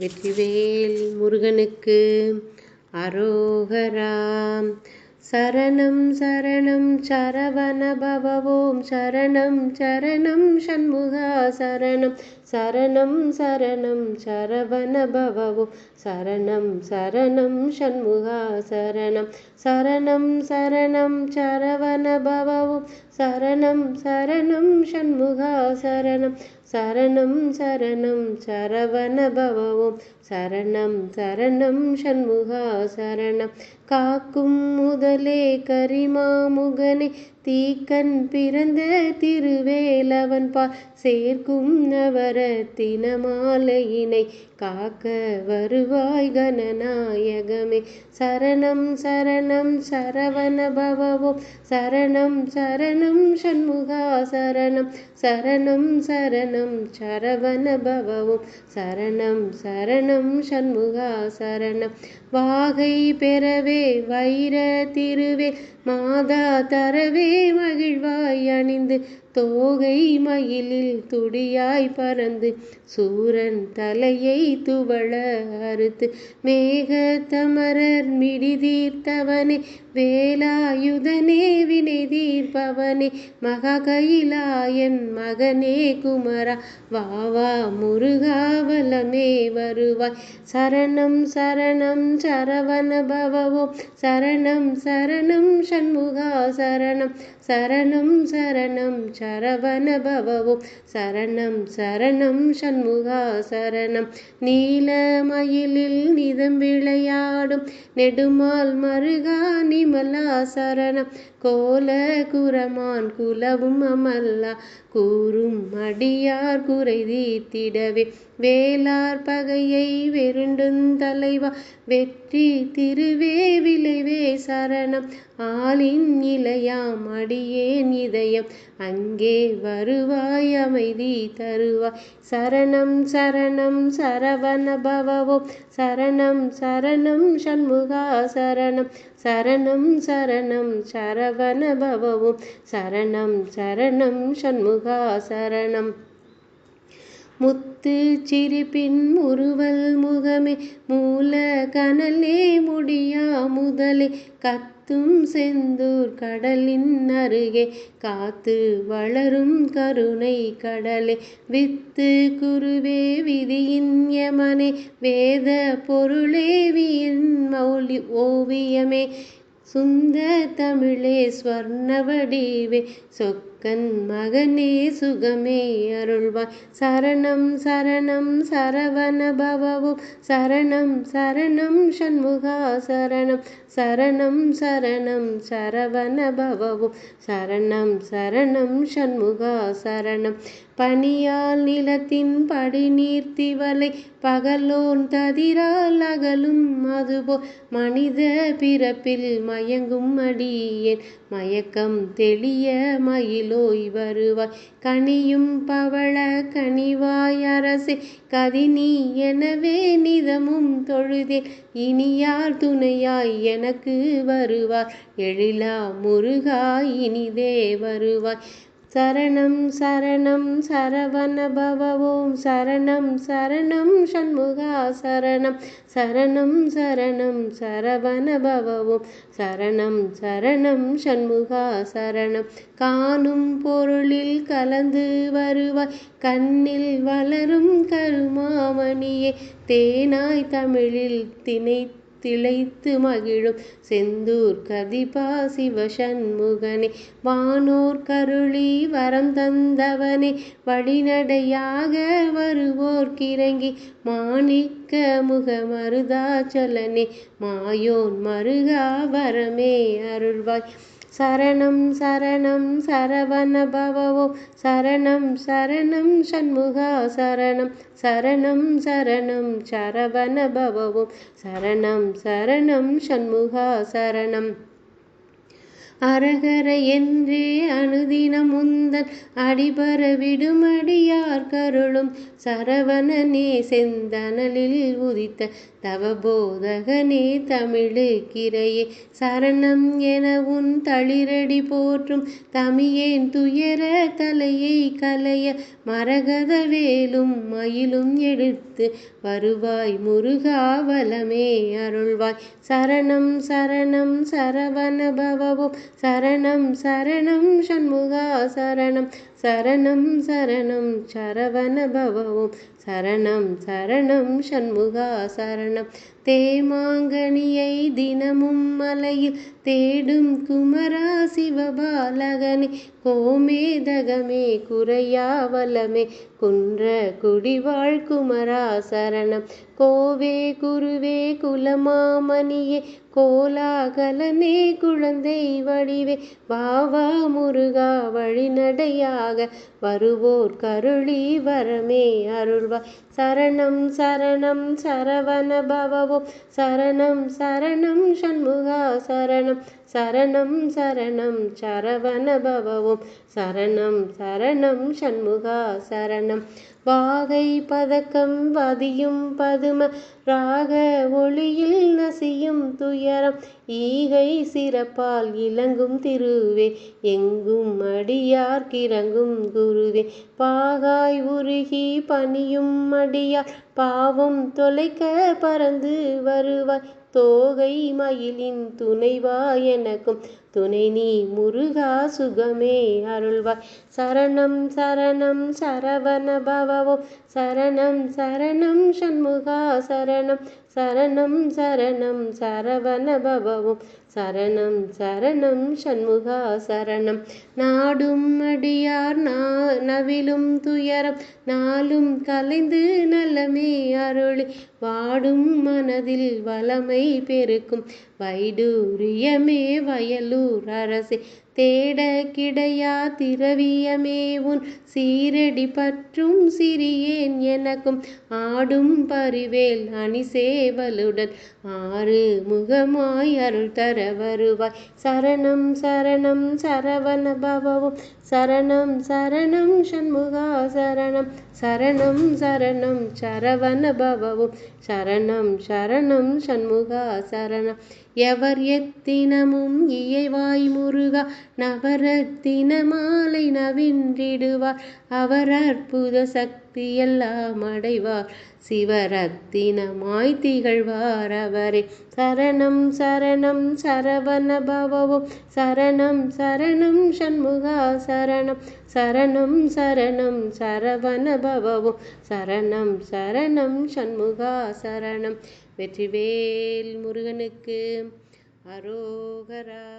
வெற்றிவேல் முருகனுக்கு அரோகராம் சரணம் சரணம் சரவண பவவோம். சரணம் சரணம் சண்முகா சரணம் சரணம் சரணம் சரவண பவவோம். சரணம் சரணம் சண்முகா சரணம் சரணம் சரணம் சரவண பவவோம். சரணம் சரணம் சண்முகா சரணம் சரணம் சரணம் சரவணபவம் சரணம் சரணம் சண்முகா சரணம். காக்கும் முதலே கரிமாமுகனே தீக்கண் பிறந்த திருவேலவன் பா சேர்க்கும் நவரத்தின மாலையினை காக்க வருவாய் கணநாயகமே சரணம் சரணம் சரவணபவம் சரணம் சரணம் சண்முகா சரணம். சரணம் சரணம் சரவண பவவும். சரணம் சரணம் சண்முகா சரணம். வாகை பெறவே வைர திருவே. மாதா தரவே மகிழ்வாய் அணிந்து தோகை மயிலில் துடியாய் பறந்து சூரன் தலையை துவள அறுத்து மேக தமரர் மிடிதீர்த்தவனே வேலாயுதனே வினை தீர்ப்பவனே மகா கைலாயன் மகனே குமரா வாவா முருகாவலமே வருவாய். சரணம் சரணம் சரவண பவவோ சரணம் சரணம் சண்முகா சரணம் சரணம் சரணம் சரவண பவவோ சரணம் சரணம் சண்முகா சரணம். நீல மயிலில் நிதம் விளையாடும் நெடுமால் மருகா நிமலா சரணம். கோல குரமான் குலவும் அமல்லா கூறும் அடியார் குறை தீத்திடவே வேளார் பகையை வெருண்டும் தலைவா வெற்றி திருவேவிலைவே சரணம் ஆளின் இளையாம் அடியேன் இதயம் அங்கே வருவாய் அமைதி தருவாய். சரணம் சரணம் சரவண பவவோ சரணம் சரணம் சண்முகா சரணம். சரணம் சரணம் சரவண பவவும் சரணம் சரணம் சண்முகா சரணம். முத்து சிரிப்பின் முறுவல் முகமே மூல கனலே முடியா முதலே. கத்தும் செந்தூர் கடலின் அருகே காத்து வளரும் கருணை கடலே. வித்து குருவே விதியின் யமனே வேத பொருளே மௌலி ஓவியமே. சுந்த தமிழே ஸ்வர்ண வடிவே கண் மகனே சுகமே அருள்வாய். சரணம் சரணம் சரவண பவவும். சரணம் சரணம் சண்முகா சரணம். சரணம் சரணம் சரவண பவவும். சரணம் சரணம் சண்முகா சரணம். பனியால் நிலத்தின் படி நீர்த்திவலை பகலோன் ததிரால் அகலும் அதுபோ மனித பிறப்பில் மயங்கும் அடியேன். மயக்கம் தெளிய மயிலோய் வருவாய். கனியும் பவள கனிவாய் அரசே கதினி எனவே நிதமும் தொழுதே. இனியார் துணையாய் எனக்கு வருவார். எழிலா முருகா இனிதே வருவாய். சரணம் சரணம் சரவண பவவோம் சரணம் சரணம் சண்முகா சரணம். சரணம் சரணம் சரவண பவவோம் சரணம் சரணம் சண்முகா சரணம். காணும் பொருளில் கலந்து வருவாய். கண்ணில் வளரும் கருமாமணியே. தேனாய் தமிழில் திணைத்து திளைத்து மகிழும். செந்தூர் கதிபா சிவசண்முகனே வானோர் கருளி வரம் தந்தவனே வழிநடையாக வருவோர்க்கிறங்கி மாணிக்க முக மருதாச்சலனே மாயோன் மருகா வரமே அருள்வாய். சரணம் சரணம் சரவண பவவோ சரணம் சரணம் சண்முகா சரணம். சரணம் சரணம் சரவண பவவோ சரணம் சரணம் சண்முகா சரணம். அரகர என்றே அனுதினம் முந்தன் அடிபர விடுமடியார் கருளும் சரவணனே செந்தனலில் உதித்த தவபோதகனே தமிழுக்கிரையே சரணம் என உன் தளிரடி போற்றும் தமியேன் துயர தலையை கலைய மரகத வேலும் மயிலும் எடுத்து வருவாய் முருகாவலமே அருள்வாய். சரணம் சரணம் சரவணபவமும் சரணம் சரணம் சண்முகா சரணம். சரணம் சரணம் சரவண பவவும். சரணம் சரணம் சண்முகா சரணம். தேமாங்கனியை தினமும் மலையில் தேடும் குமரா சிவபாலகனே கோமேதகமே குறையாவலமே குன்ற குடிவாழ் குமரா சரணம். கோவே குருவே குலமாமணியே கோலாகலனே குழந்தை வடிவே வாவா முருகா வழிநடையாக வருவோர் கருளி வரமே அருள்வாய் சரணம் சரணம் சரவண பவவோ சரணம் சரணம் சண்முகா சரணம். சரணம் சரணம் சரவண பவவோம். சரணம் சரணம் சண்முகா சரணம். வாகை பதக்கம் வதியும் பதும ராக ஒளியில் நசியும் துயரம். ஈகை சிறப்பால் இலங்கும் திருவே எங்கும் அடியார் கிறங்கும் குருவே. பாகாய் உருகி பணியும் அடியார் பாவம் தொலைக்க பறந்து வருவாய். தோகை மயிலின் துணைவா எனக்கும் துணை நீ முருகா சுகமே அருள்வாய். சரணம் சரணம் சரவண பவவோ சரணம் சரணம் சண்முகா சரணம். சரணம் சரணம் சரவண பவவும். சரணம் சரணம் சண்முகா சரணம். நாடும் அடியார் நவிலும் துயரம். நாளும் கலைந்து நலமே அருளி. வாடும் மனதில் வளமை பெருக்கும். வைடூரியமே வயலூர் அரசே. தேட கிடையா திரவியமே உன் சீரடி பற்றும் சிறியேன் எனக்கும். ஆடும் பரிவேல் அணிசேவலுடன் ஆறு முகமாய் அருள் தர வருவாய். சரணம் சரணம் சரவண பவவும் சரணம் சரணம் சண்முகா சரணம். சரணம் சரணம் சரவண பவவும் சரணம் சரணம் சண்முகா சரணம். எவர் எத்தினமும் இயைவாய் முருகா நவரத்தின மாலை நவின்றிடுவார். அவர் அற்புத சக்தி எல்லாம் அடைவார். சிவரத்தினமாய் திகழ்வார் அவரே. சரணம் சரணம் சரவண பவவும் சரணம் சரணம் சண்முகா சரணம். சரணம் சரணம் சரவண பவவும் சரணம் சரணம் சண்முகா சரணம். வெற்றிவேல் முருகனுக்கு அரோகரா.